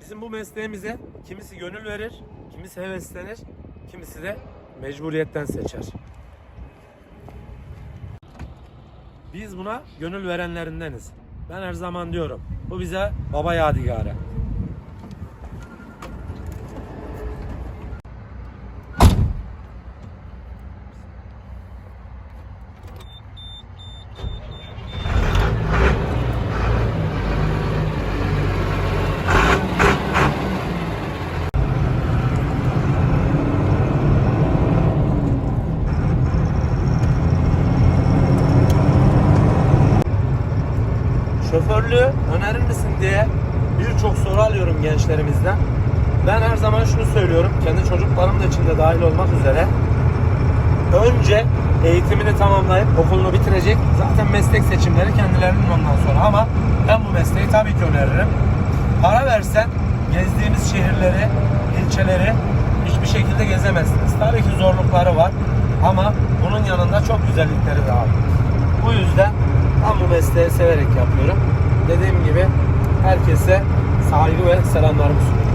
Bizim bu mesleğimize kimisi gönül verir, kimisi heveslenir, kimisi de mecburiyetten seçer. Biz buna gönül verenlerindeniz. Ben her zaman diyorum. Bu bize baba yadigarı. Şoförlüğü önerir misin diye birçok soru alıyorum gençlerimizden. Ben her zaman şunu söylüyorum. Kendi çocuklarım da içinde dahil olmak üzere. Önce eğitimini tamamlayıp okulunu bitirecek. Zaten meslek seçimleri kendilerinin ondan sonra. Ama ben bu mesleği tabii ki öneririm. Para versen gezdiğimiz şehirleri, ilçeleri hiçbir şekilde gezemezsiniz. Tabii ki zorlukları var. Ama bunun yanında çok güzellikleri de var. Bu yüzden ben bu mesleği severek yapıyorum. Dediğim gibi herkese saygı ve selamlarımı sunuyorum.